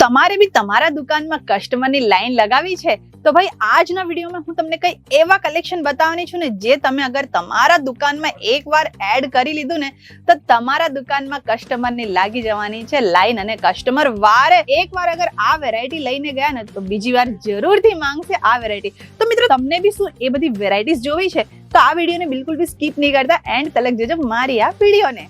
તમારે બી તમારા દુકાનમાં કસ્ટમરની લાઈન લગાવી છે, તો ભાઈ આજના વિડીયોમાં હું તમને કઈ એવા કલેક્શન બતાવવાની છું ને જે તમે અગર તમારા દુકાનમાં એકવાર એડ કરી લીધું ને, તો તમારા દુકાનમાં કસ્ટમરની લાગી જવાની છે લાઈન અને કસ્ટમર વારે એકવાર અગર આ વેરાયટી લઈને ગયા ને, તો બીજી વાર જરૂરથી માંગશે આ વેરાયટી તો મિત્રો, તમને બી શું એ બધી વેરાયટીઝ જોવી છે, તો આ વિડીયોને બિલકુલ બી સ્કીપ નહીં કરતા. એન્ડ તલક જજો મારી આ વિડીયોને.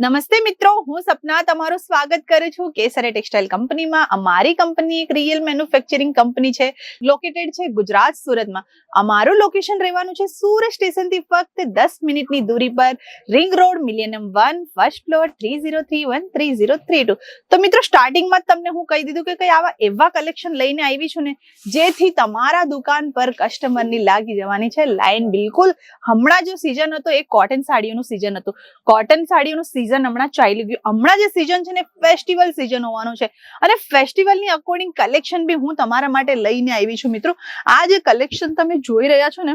નમસ્તે મિત્રો, હું સપના તમારું સ્વાગત કરું છું કેસરે ટેક્સટાઇલ કંપનીમાં. અમારી કંપની એક રિયલ મેન્યુફેક્ચરિંગ કંપની છે લોકેટેડ છે ગુજરાત સુરતમાં. અમારું લોકેશન રહેવાનું છે સુરત સ્ટેશનથી ફક્ત દસ મિનિટની દૂરી પર. Ring road millennium one first floor three zero three one three zero three two તો મિત્રો સ્ટાર્ટિંગમાં જ તમને હું કહી દીધું કે કઈ આવા એવા કલેક્શન લઈને આવી છું ને, જેથી તમારા દુકાન પર કસ્ટમરની લાગી જવાની છે. લાઈન બિલકુલ હમણાં જો સિઝન હતો, એ કોટન સાડીઓનું સિઝન હતું. કોટન સાડીઓનું સિઝન હમણાં ચાલી ગયું. હમણાં જે સિઝન છે ને ફેસ્ટિવલ સિઝન હોવાનું છે. અને ફેસ્ટિવલની અકોર્ડિંગ કલેક્શન બી હું તમારા માટે લઈને આવી છું મિત્રો. આ જે કલેક્શન તમે જોઈ રહ્યા છો ને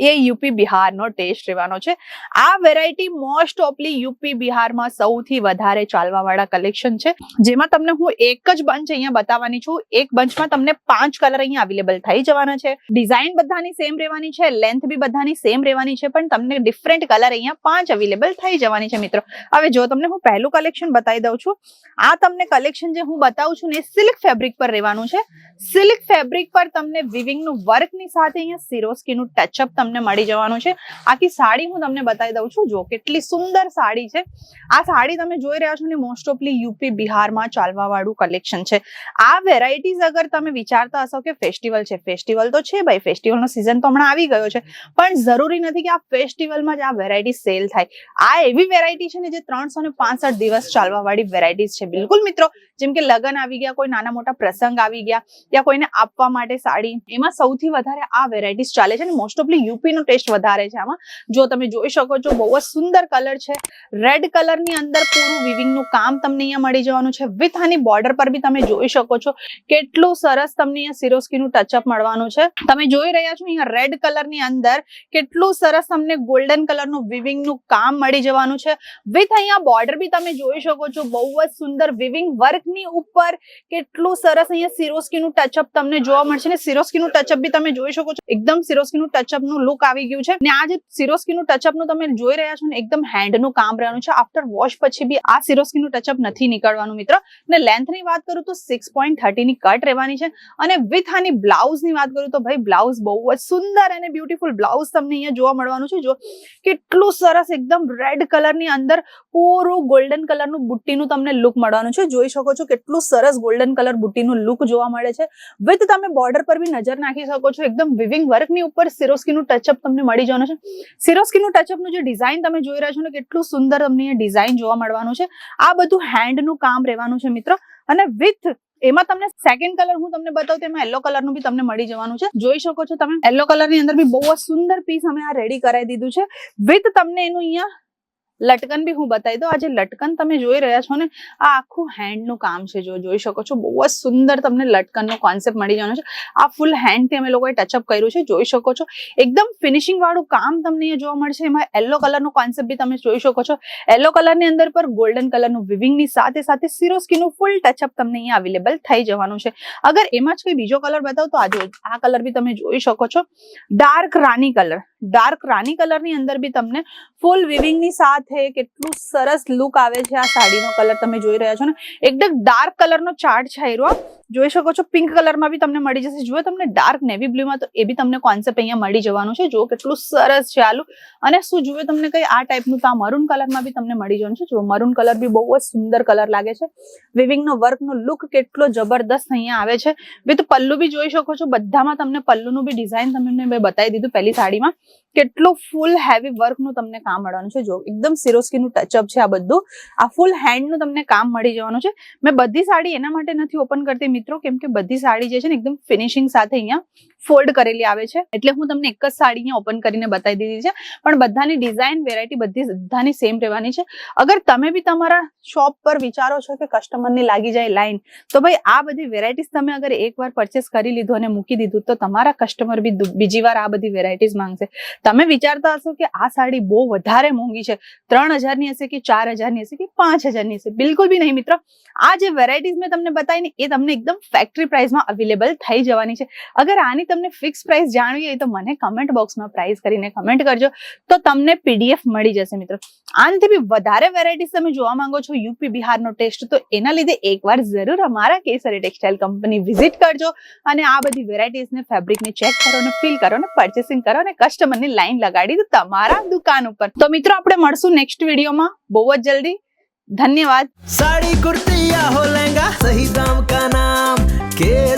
એ યુપી બિહારનો ટેસ્ટ રહેવાનો છે. આ વેરાયટી મોસ્ટ ઓફલી યુપી બિહારમાં સૌથી વધારે ચાલવાવાળા કલેક્શન છે. જેમાં તમને હું એક જ બંચ અહીંયા બતાવવાની છું. એક બંચમાં તમને પાંચ કલર અહીંયા અવેલેબલ થઈ જવાના છે. ડિઝાઇન બધાની સેમ રહેવાની છે. લેન્થ બી બધાની સેમ રહેવાની છે. પણ તમને ડિફરન્ટ કલર અહીંયા પાંચ અવેલેબલ થઈ જવાની છે મિત્રો. હવે જો તમને હું પહેલું કલેક્શન બતાવી દઉં છું. આ તમને કલેક્શન જે હું બતાવું છું ને સિલ્ક ફેબ્રિક પર રહેવાનું છે. સિલ્ક ફેબ્રિક પર તમને વિવિંગનું વર્કની સાથે અહીંયા સિરોસ્કીનું ટચઅપ તમને મળી જવાનું છે. આખી સાડી હું તમને બતાવી દઉં છું. જો, કેટલી સુંદર સાડી છે. આ સાડી તમે જોઈ રહ્યા છો ને મોસ્ટ ઓફલી યુપી, બિહારમાં ચાલવા વાળું કલેક્શન છે. આ વેરાયટીઝ અગર તમે વિચારતા હશો કે ફેસ્ટિવલ છે ફેસ્ટિવલ તો છે ભાઈ. ફેસ્ટિવલનો સિઝન તો હમણાં આવી ગયો છે. પણ જરૂરી નથી કે આ ફેસ્ટિવલમાં જ આ વેરાયટી સેલ થાય. આ એવી વેરાયટી છે ને, જે ત્રણસો ને પાંસઠ દિવસ ચાલવા વાળી વેરાયટીઝ છે. બિલકુલ મિત્રો જેમ કે લગ્ન આવી ગયા, કોઈ નાના મોટા પ્રસંગ આવી ગયા યા કોઈને આપવા માટે સાડી. એમાં સૌથી વધારે આ વેરાયટીઝ ચાલે છે અને મોસ્ટ ઓફલી યુપી નો ટેસ્ટ વધારે છે આમાં. જો તમે જોઈ શકો છો, બહુ જ સુંદર કલર છે. રેડ કલરની અંદર પૂરું વિવિંગનું કામ તમને અહીંયા મળી જવાનું છે. વિથ આની બોર્ડર પર બી તમે જોઈ શકો છો, કેટલું સરસ તમને અહીંયા સિરોસ્કી નું ટચઅપ મળવાનું છે. તમે જોઈ રહ્યા છો અહીંયા રેડ કલરની અંદર કેટલું સરસ તમને ગોલ્ડન કલરનું વિવિંગનું કામ મળી જવાનું છે. વિથ અહીંયા બોર્ડર બી તમે જોઈ શકો છો, બહુ જ સુંદર વિવિંગ વર્ક ની ઉપર કેટલું સરસ અહીંયા સિરોસ્કી નું ટચઅપ તમને જોવા મળશે ને સિરોસ્કી નું ટચઅપ બી તમે જોઈ શકો છો. એકદમ સિરોસ્કી નું ટચઅપનું લુક આવી ગયું છે. ને આ જે સિરોસ્કી નું ટચઅપનું તમે જોઈ રહ્યા છો ને એકદમ હેન્ડનું કામ રહેવાનું છે. આફ્ટર વોશ પછી બી આ સિરોસ્કી નું ટચઅપ નથી નીકળવાનું મિત્ર. ને લેન્થની વાત કરું તો સિક્સ પોઈન્ટ થર્ટી ની કટ રહેવાની છે. અને વિથ આની બ્લાઉઝની વાત કરું તો ભાઈ બ્લાઉઝ બહુ જ સુંદર અને બ્યુટીફુલ બ્લાઉઝ તમને અહીંયા જોવા મળવાનું છે. જો કેટલું સરસ એકદમ રેડ કલરની અંદર પૂરું ગોલ્ડન કલરનું બુટ્ટીનું તમને લુક મળવાનું છે. જોઈ શકો છો કેટલું સરસ ગોલ્ડન કલર બુટ્ટીનું લુક જોવા મળે છે. વિથ તમે બોર્ડર પર બી નજર નાખી શકો છો. એકદમ વિવિંગ વર્કની ઉપર સિરોસ્કીનું ટચઅપ તમને મળી જવાનું છે. સિરોસ્કીનું ટચઅપનું જે ડિઝાઇન તમે જોઈ રહ્યા છો ને, કેટલું સુંદર તમને ડિઝાઇન જોવા મળવાનું છે. આ બધું હેન્ડનું કામ રહેવાનું છે મિત્ર. અને વિથ એમાં તમને સેકન્ડ કલર હું તમને બતાવું તેમાં યલો કલરનું બી તમને મળી જવાનું છે. જોઈ શકો છો તમે. યલો કલરની અંદર બી બહુ જ સુંદર પીસ અમે આ રેડી કરાવી દીધું છે. વિથ તમને એનું અહીંયા લટકન બી હું બતાવી દઉં. આજે લટકન તમે જોઈ રહ્યા છો ને, આ આખું હેન્ડનું કામ છે જો, જોઈ શકો છો. બહુ જ સુંદર તમને લટકનનો કોન્સેપ્ટ મળી જવાનો છે. આ ફૂલ હેન્ડથી અમે લોકોએ ટચઅપ કર્યું છે. જોઈ શકો છો. એકદમ ફિનિશિંગ વાળું કામ તમને અહીંયા જોવા મળશે. એમાં યલો કલરનું કોન્સેપ્ટ બી તમે જોઈ શકો છો. યલો કલરની અંદર પર ગોલ્ડન કલરનું વિવિંગની સાથે સાથે સિરોસ્કીનું ફૂલ ટચઅપ તમને અહીંયા અવેલેબલ થઈ જવાનું છે. અગર એમાં જ કોઈ બીજો કલર બતાવો તો આજે આ કલર બી તમે જોઈ શકો છો. ડાર્ક રાની કલર ડાર્ક રાની કલરની અંદર બી તમને ફૂલ વિવિંગની સાથે કેટલું સરસ લુક આવે છે આ સાડીનો કલર તમે જોઈ રહ્યા છો ને? એકદમ ડાર્ક કલર નો ચાર્ટ છે આયરો જોઈ શકો છો પિંક કલરમાં બી તમને મળી જશે. જો તમને ડાર્ક નેવી બ્લુમાં તો એ બી તમને કોન્સેપ્ટ અહીંયા મળી જવાનું છે. જો કેટલું સરસ છે આલુ અને શું જુએ તમને કઈ આ ટાઈપનું તો આ મરૂન કલરમાં બી તમને મળી જવાનું છે. જો મરૂન કલર બી બહુ જ સુંદર કલર લાગે છે. વિવિંગનો વર્કનો લુક કેટલો જબરદસ્ત અહીંયા આવે છે. વિથ પલ્લુ બી જોઈ શકો છો. બધામાં તમને પલ્લુનું બી ડિઝાઇન તમને મેં બતાવી દીધું પહેલી સાડીમાં. કેટલું ફૂલ હેવી વર્કનું તમને કામ મળવાનું છે. જો, એકદમ સિરોસ્કીનું ટચઅપ છે આ બધું. આ ફૂલ હેન્ડનું તમને કામ મળી જવાનું છે. મેં બધી સાડી એના માટે નથી ઓપન કરતી મિત્રો, કેમ કે બધી સાડી જે છે ને એકદમ ફિનિશિંગ સાથે અહીંયા ફોલ્ડ કરેલી આવે છે. એટલે હું તમને એક જ સાડી અહીંયા ઓપન કરીને બતાવી દીધી છે. પણ બધાની ડિઝાઇન વેરાયટી બધી બધાની સેમ રહેવાની છે. અગર તમે બી તમારા શોપ પર વિચારો છો કે કસ્ટમરની લાગી જાય લાઈન તો ભાઈ આ બધી વેરાયટીઝ તમે અગર એકવાર પરચેસ કરી લીધું અને મૂકી દીધું, તો તમારા કસ્ટમર બી બીજી વાર આ બધી વેરાયટીઝ માંગશે. તમે વિચારતા હશો કે આ સાડી બહુ વધારે મોંઘી છે. ત્રણ હજારની હશે કે ચાર હજારની હશે કે પાંચ હજારની હશે? બિલકુલ બી નહીં મિત્ર. આ જે વેરાયટીઝ મેં તમને બતાવીને એ તમને એકદમ ફેક્ટરી પ્રાઇસમાં અવેલેબલ થઈ જવાની છે. અગર આની તમને ફિક્સ પ્રાઇસ જાણવી હોય તો મને કમેન્ટ બોક્સમાં પ્રાઇસ કરીને કમેન્ટ કરજો. તો તમને પીડીએફ મળી જશે મિત્રો. આનાથી બી વધારે વેરાયટીઝ તમે જોવા માંગો છો યુપી બિહારનો ટેસ્ટ તો એના લીધે એકવાર જરૂર અમારા કેસરી ટેક્સટાઇલ કંપની વિઝિટ કરજો અને આ બધી વેરાયટીઝને ફેબ્રિકને ચેક કરો અને ફીલ કરો અને પરચેસિંગ કરો અને કસ્ટમરની લાઈન લગાડી દો તમારા દુકાન ઉપર તો મિત્રો, આપણે મળશું નેક્સ્ટ વિડીયોમાં બહુ જ જલ્દી. ધન્યવાદ. સાડી કુર્તી સહી દામ કા નામ? કે